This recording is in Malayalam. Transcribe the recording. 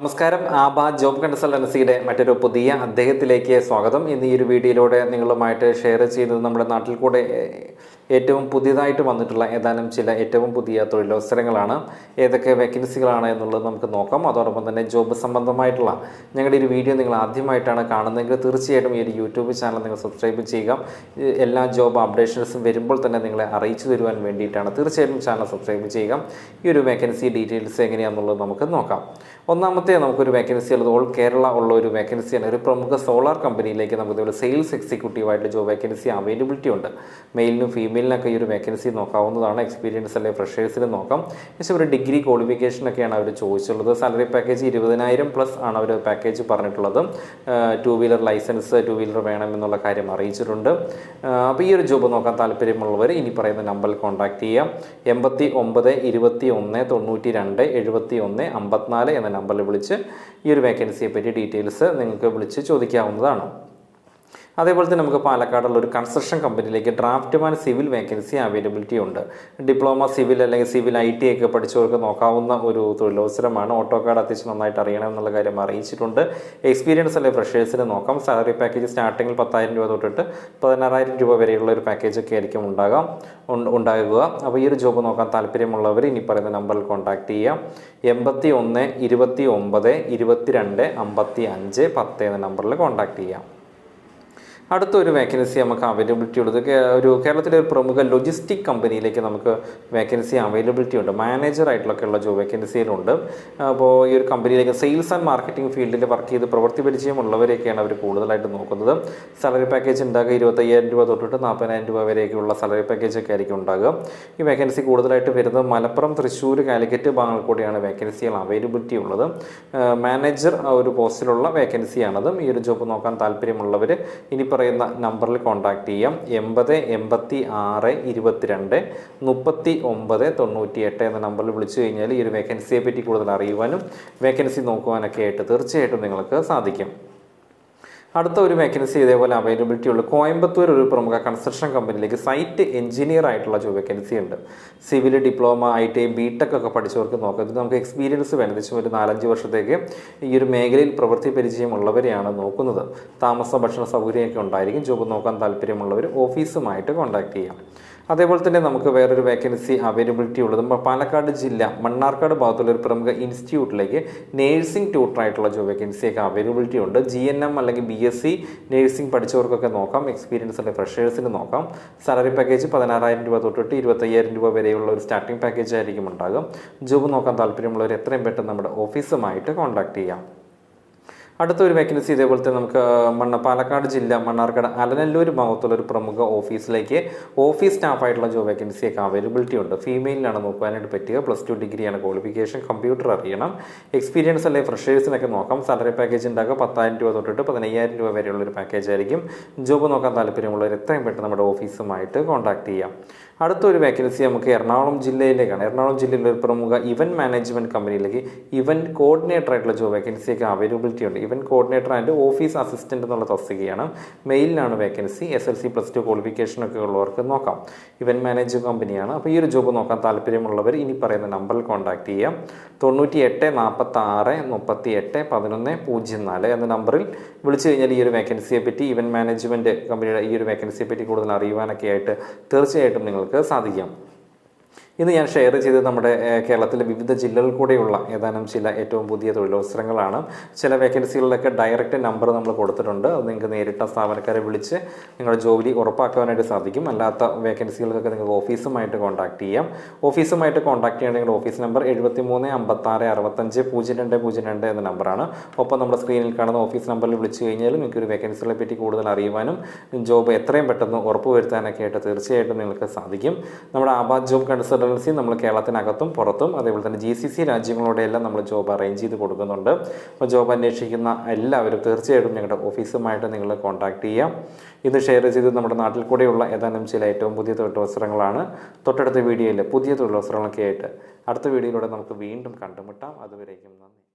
നമസ്കാരം. ആബ ജോബ് കൺസൾട്ടൻസിയുടെ മറ്റൊരു പുതിയ അദ്ദേഹത്തിലേക്ക് സ്വാഗതം. ഇന്ന് ഈ ഒരു വീഡിയോയിലൂടെ നിങ്ങളുമായിട്ട് ഷെയർ ചെയ്യുന്നത് നമ്മുടെ നാട്ടിൽ കൂടെ ഏറ്റവും പുതിയതായിട്ട് വന്നിട്ടുള്ള ഏതാനും ചില ഏറ്റവും പുതിയ തൊഴിലവസരങ്ങളാണ്. ഏതൊക്കെ വേക്കൻസികളാണ് എന്നുള്ളത് നമുക്ക് നോക്കാം. അതോടൊപ്പം തന്നെ ജോബ് സംബന്ധമായിട്ടുള്ള ഞങ്ങളുടെ ഒരു വീഡിയോ നിങ്ങൾ ആദ്യമായിട്ടാണ് കാണുന്നതെങ്കിൽ തീർച്ചയായിട്ടും ഈ ഒരു യൂട്യൂബ് ചാനൽ നിങ്ങൾ സബ്സ്ക്രൈബ് ചെയ്യുക. എല്ലാ ജോബ് അപ്ഡേഷൻസും വരുമ്പോൾ തന്നെ നിങ്ങളെ അറിയിച്ചു തരുവാൻ വേണ്ടിയിട്ടാണ് തീർച്ചയായിട്ടും ചാനൽ സബ്സ്ക്രൈബ് ചെയ്യുക. ഈ ഒരു വേക്കൻസി ഡീറ്റെയിൽസ് എങ്ങനെയാണെന്നുള്ളത് നമുക്ക് നോക്കാം. ഒന്നാമത്തെ നമുക്കൊരു വേക്കൻസി ഉള്ളത് ഓൾ കേരള ഉള്ള ഒരു വേക്കൻസിയാണ് ഒരു പ്രമുഖ സോളാർ കമ്പനിയിലേക്ക് നമുക്ക് ഇതുപോലെ സെയിൽസ് എക്സിക്യൂട്ടീവായിട്ട് ജോബ് വേക്കൻസി അവൈലബിലിറ്റി ഉണ്ട്. മെയിലിനും ഫീമെയിലിനൊക്കെ ഈ ഒരു വേക്കൻസി നോക്കാവുന്നതാണ് എക്സ്പീരിയൻസ് അല്ലെങ്കിൽ ഫ്രഷേഴ്സിന് നോക്കാം. പക്ഷേ ഒരു ഡിഗ്രി ക്വാളിഫിക്കേഷനൊക്കെയാണ് അവർ ചോദിച്ചുള്ളത് സാലറി പാക്കേജ് ഇരുപതിനായിരം പ്ലസ് ആണ് അവർ പാക്കേജ് പറഞ്ഞിട്ടുള്ളത്. Two wheeler licence two wheeler വേണം എന്നുള്ള കാര്യം അറിയിച്ചിട്ടുണ്ട്. അപ്പോൾ ഈ ഒരു ജോബ് നോക്കാൻ താല്പര്യമുള്ളവർ ഇനി പറയുന്ന നമ്പറിൽ കോൺടാക്ട് ചെയ്യാം. എൺപത്തി ഒമ്പത് ഇരുപത്തി ഒന്ന് തൊണ്ണൂറ്റി രണ്ട് എഴുപത്തി ഒന്ന് അമ്പത്തിനാല് എന്ന നമ്പറിൽ വിളിച്ച് ഈ ഒരു വേക്കൻസിയെ പറ്റി ഡീറ്റെയിൽസ് നിങ്ങൾക്ക് വിളിച്ച് ചോദിക്കാവുന്നതാണ്. അതേപോലെ തന്നെ നമുക്ക് പാലക്കാടുള്ള ഒരു കൺസ്ട്രക്ഷൻ കമ്പനിയിലേക്ക് ഡ്രാഫ്റ്റ്മാൻ സിവിൽ വേക്കൻസി അവൈലബിലിറ്റി ഉണ്ട്. ഡിപ്ലോമ സിവിൽ അല്ലെങ്കിൽ സിവിൽ ഐ ടി ഒക്കെ പഠിച്ചവർക്ക് നോക്കാവുന്ന ഒരു തൊഴിലവസരമാണ്. ഓട്ടോ കാർഡ് അത്യാവശ്യം നന്നായിട്ട് അറിയണം എന്നുള്ള കാര്യം അറിയിച്ചിട്ടുണ്ട്. എക്സ്പീരിയൻസ് അല്ലെങ്കിൽ ഫ്രഷേഴ്സിന് നോക്കാം. സാലറി പാക്കേജ് സ്റ്റാർട്ടിങ്ങിൽ പത്തായിരം രൂപ തൊട്ടിട്ട് പതിനാറായിരം രൂപ വരെയുള്ള ഒരു പാക്കേജ് ഒക്കെ ആയിരിക്കും ഉണ്ടാകാം. ഉണ്ട- ഉണ്ടാകുക. അപ്പോൾ ഈ ഒരു ജോബ് നോക്കാൻ താല്പര്യമുള്ളവർ ഇനി പറയുന്ന നമ്പറിൽ കോൺടാക്ട് ചെയ്യാം. എൺപത്തി ഒന്ന് ഇരുപത്തി ഒമ്പത് ഇരുപത്തിരണ്ട് അമ്പത്തി അഞ്ച് പത്ത് എന്ന നമ്പറിൽ കോൺടാക്ട് ചെയ്യാം. അടുത്ത ഒരു വേക്കൻസി നമുക്ക് അവൈലബിലിറ്റി ഉള്ളത്. ഒരു കേരളത്തിലെ ഒരു പ്രമുഖ ലൊജിസ്റ്റിക് കമ്പനിയിലേക്ക് നമുക്ക് വേക്കൻസി അവൈലബിലിറ്റി ഉണ്ട്. മാനേജർ ആയിട്ടുള്ള ജോബ് വേക്കൻസിയിലുണ്ട് അപ്പോൾ ഈ ഒരു കമ്പനിയിലേക്ക് സെയിൽസ് ആൻഡ് മാർക്കറ്റിംഗ് ഫീൽഡിൽ വർക്ക് ചെയ്ത് പ്രവൃത്തി പരിചയമുള്ളവരെയൊക്കെയാണ് അവർ കൂടുതലായിട്ട് നോക്കുന്നത്. സാലറി പാക്കേജ് ഉണ്ടാകുക ഇരുപത്തയ്യായിരം രൂപ തൊട്ടിട്ട് നാൽപ്പതിനായിരം രൂപ വരെയൊക്കെയുള്ള സാലറി പാക്കേജ് ഒക്കെ ആയിരിക്കും ഉണ്ടാകുക. ഈ വേക്കൻസി കൂടുതലായിട്ട് വരുന്നത് മലപ്പുറം തൃശ്ശൂർ കാലിക്കറ്റ് ഭാഗങ്ങളിൽ കൂടിയാണ് വേക്കൻസികൾ അവൈലബിലിറ്റി ഉള്ളത്. മാനേജർ ഒരു പോസ്റ്റിലുള്ള വേക്കൻസിയാണത് ഈ ഒരു ജോബ് നോക്കാൻ താല്പര്യമുള്ളവർ ഇനി പറയുന്ന നമ്പറിൽ കോൺടാക്ട് ചെയ്യാം. എൺപത് എൺപത്തി ആറ് ഇരുപത്തിരണ്ട് മുപ്പത്തി ഒമ്പത് തൊണ്ണൂറ്റി എട്ട് എന്ന നമ്പറിൽ വിളിച്ചു കഴിഞ്ഞാൽ ഈ ഒരു വേക്കൻസിയെ പറ്റി കൂടുതൽ അറിയുവാനും വേക്കൻസി നോക്കുവാനൊക്കെ ആയിട്ട് തീർച്ചയായിട്ടും നിങ്ങൾക്ക് സാധിക്കും. അടുത്ത ഒരു വേക്കൻസി ഇതേപോലെ അവൈലബിലിറ്റി ഉള്ള. കോയമ്പത്തൂർ ഒരു പ്രമുഖ കൺസ്ട്രക്ഷൻ കമ്പനിയിലേക്ക് സൈറ്റ് എഞ്ചിനീയർ ആയിട്ടുള്ള ജോബ് വേക്കൻസി ഉണ്ട്. Civil diploma I T I B tech ഒക്കെ പഠിച്ചവർക്ക് നോക്കാം. ഇത് നമുക്ക് എക്സ്പീരിയൻസ് വേണം. ഏകദേശം ഒരു നാലഞ്ച് വർഷത്തേക്ക് ഈ ഒരു മേഖലയിൽ പ്രവൃത്തി പരിചയമുള്ളവരെയാണ് നോക്കുന്നത്. താമസ ഭക്ഷണ സൗകര്യമൊക്കെ ഉണ്ടായിരിക്കും. ജോബ് നോക്കാൻ താല്പര്യമുള്ളവർ ഓഫീസുമായിട്ട് കോൺടാക്ട് ചെയ്യാം. അതേപോലെ തന്നെ നമുക്ക് വേറൊരു വേക്കൻസി അവൈലബിലിറ്റി ഉള്ളതും പാലക്കാട് ജില്ല മണ്ണാർക്കാട് ഭാഗത്തുള്ള ഒരു പ്രമുഖ ഇൻസ്റ്റിറ്റ്യൂട്ടിലേക്ക് നേഴ്സിംഗ് ട്യൂട്ടറായിട്ടുള്ള ജോബ് വേക്കൻസി ഒക്കെ അവൈലബിലിറ്റി ഉണ്ട്. ജി എൻ എം അല്ലെങ്കിൽ ബി എസ് സി നേഴ്സിംഗ് പഠിച്ചവർക്കൊക്കെ നോക്കാം. എക്സ്പീരിയൻസ് ഉള്ള ഫ്രഷേഴ്സിന് നോക്കാം. സാലറി പാക്കേജ് പതിനാറായിരം രൂപ തൊട്ടിട്ട് ഇരുപത്തയ്യായിരം രൂപ വരെയുള്ള ഒരു സ്റ്റാർട്ടിംഗ് പാക്കേജ് ആയിരിക്കും ഉണ്ടാകും. ജോബ് നോക്കാൻ താല്പര്യമുള്ളവർ എത്രയും പെട്ടെന്ന് നമ്മുടെ ഓഫീസുമായിട്ട് കോൺടാക്ട് ചെയ്യാം. അടുത്ത ഒരു വേക്കൻസി ഇതേപോലെ തന്നെ നമുക്ക് മണ്ണ പാലക്കാട് ജില്ല മണ്ണാർക്കാട് അലനല്ലൂർ ഭാഗത്തുള്ള ഒരു പ്രമുഖ ഓഫീസിലേക്ക് ഓഫീസ് സ്റ്റാഫായിട്ടുള്ള ജോബ് വേക്കൻസിയൊക്കെ അവൈലബിലിറ്റി ഉണ്ട്. ഫീമെയിലാണ് നോക്കാനായിട്ട് പറ്റുക. പ്ലസ് ടു ഡിഗ്രിയാണ് ക്വാളിഫിക്കേഷൻ കമ്പ്യൂട്ടർ അറിയണം. എക്സ്പീരിയൻസ് അല്ലെങ്കിൽ ഫ്രഷേഴ്സിനൊക്കെ നോക്കാം. സാലറി പാക്കേജ് ഉണ്ടാക്കുക. പത്തായിരം രൂപ തൊട്ടിട്ട് പതിനയ്യായിരം രൂപ വരെയുള്ള ഒരു പാക്കേജ് ആയിരിക്കും. ജോബ് നോക്കാൻ താല്പര്യമുള്ളവർ എത്രയും പെട്ടെന്ന് നമ്മുടെ ഓഫീസുമായിട്ട് കോൺടാക്ട് ചെയ്യാം. അടുത്തൊരു വേക്കൻസി നമുക്ക് എറണാകുളം ജില്ലയിലേക്കാണ്. എറണാകുളം ജില്ലയിലെ ഒരു പ്രമുഖ ഇവന്റ് മാനേജ്മെന്റ് കമ്പനിയിലേക്ക് ഇവന്റ് കോർഡിനേറ്റർ ആയിട്ടുള്ള ജോബ് വേക്കൻസി ഒക്കെ അവൈലബിലിറ്റി ഉണ്ട്. Event coordinator and office assistant എന്നുള്ള തസ്തികയാണ് മെയിലിലാണ് vacancy S L C plus two qualification ഒക്കെ ഉള്ളവർക്ക് നോക്കാം. ഇവന്റ് മാനേജ് കമ്പനിയാണ് അപ്പോൾ ഈ ഒരു ജോബ് നോക്കാൻ താല്പര്യമുള്ളവർ ഇനി പറയുന്ന നമ്പറിൽ കോൺടാക്ട് ചെയ്യാം. തൊണ്ണൂറ്റി എട്ട് നാൽപ്പത്തി ആറ് മുപ്പത്തി എട്ട് പതിനൊന്ന് പൂജ്യം നാല് എന്ന നമ്പറിൽ വിളിച്ചു കഴിഞ്ഞാൽ ഈ ഒരു വേക്കൻസിയെ പറ്റി ഇവന്റ് മാനേജ്മെന്റ് കമ്പനിയുടെ ഈ ഒരു വേക്കൻസിയെ പറ്റി കൂടുതൽ അറിയുവാനൊക്കെ ആയിട്ട് തീർച്ചയായിട്ടും നിങ്ങൾക്ക് സാധിക്കാം. ഇന്ന് ഞാൻ ഷെയർ ചെയ്തത് നമ്മുടെ കേരളത്തിലെ വിവിധ ജില്ലകളിൽ കൂടെയുള്ള ഏതാനും ചില ഏറ്റവും പുതിയ തൊഴിലവസരങ്ങളാണ്. ചില വേക്കൻസികളിലൊക്കെ ഡയറക്റ്റ് നമ്പർ നമ്മൾ കൊടുത്തിട്ടുണ്ട്. അത് നിങ്ങൾക്ക് നേരിട്ട് സ്ഥാപനക്കാരെ വിളിച്ച് നിങ്ങളുടെ ജോലി ഉറപ്പാക്കാനായിട്ട് സാധിക്കും. അല്ലാത്ത വേക്കൻസികൾക്കൊക്കെ നിങ്ങൾക്ക് ഓഫീസുമായിട്ട് കോൺടാക്ട് ചെയ്യാം. ഓഫീസുമായിട്ട് കോൺടാക്ട് ചെയ്യണമെങ്കിൽ ഓഫീസ് നമ്പർ എഴുപത്തി മൂന്ന് അമ്പത്താറ് അറുപത്തഞ്ച് പൂജ്യം രണ്ട് പൂജ്യം രണ്ട് എന്ന നമ്പറാണ് ഒപ്പം നമ്മുടെ സ്ക്രീനിൽ കാണുന്ന ഓഫീസ് നമ്പറിൽ വിളിച്ചു കഴിഞ്ഞാൽ നിങ്ങൾക്ക് ഒരു വേക്കൻസികളെ പറ്റി കൂടുതൽ അറിയുവാനും ജോബ് എത്രയും പെട്ടെന്ന് ഉറപ്പുവരുത്താനൊക്കെ ആയിട്ട് തീർച്ചയായിട്ടും നിങ്ങൾക്ക് സാധിക്കും. നമ്മുടെ ആബാദ് ജോബ് കൺസൾട്ടൻസി നമ്മൾ കേരളത്തിനകത്തും പുറത്തും അതേപോലെ തന്നെ ജി സി സി രാജ്യങ്ങളോടെയെല്ലാം നമ്മൾ ജോബ് അറേഞ്ച് ചെയ്ത് കൊടുക്കുന്നുണ്ട്. അപ്പോൾ ജോബ് അന്വേഷിക്കുന്ന എല്ലാവരും തീർച്ചയായിട്ടും ഞങ്ങളുടെ ഓഫീസുമായിട്ട് നിങ്ങൾ കോൺടാക്ട് ചെയ്യാം. ഇത് ഷെയർ ചെയ്ത് നമ്മുടെ നാട്ടിൽ കൂടെയുള്ള ഏതാനും ചില ഏറ്റവും പുതിയ തൊഴിലവസരങ്ങളാണ്. തൊട്ടടുത്ത വീഡിയോയിൽ പുതിയ തൊഴിലവസരങ്ങളൊക്കെ ആയിട്ട് അടുത്ത വീഡിയോയിലൂടെ നമുക്ക് വീണ്ടും കണ്ടുമുട്ടാം. അതുവരേക്കും നന്ദി.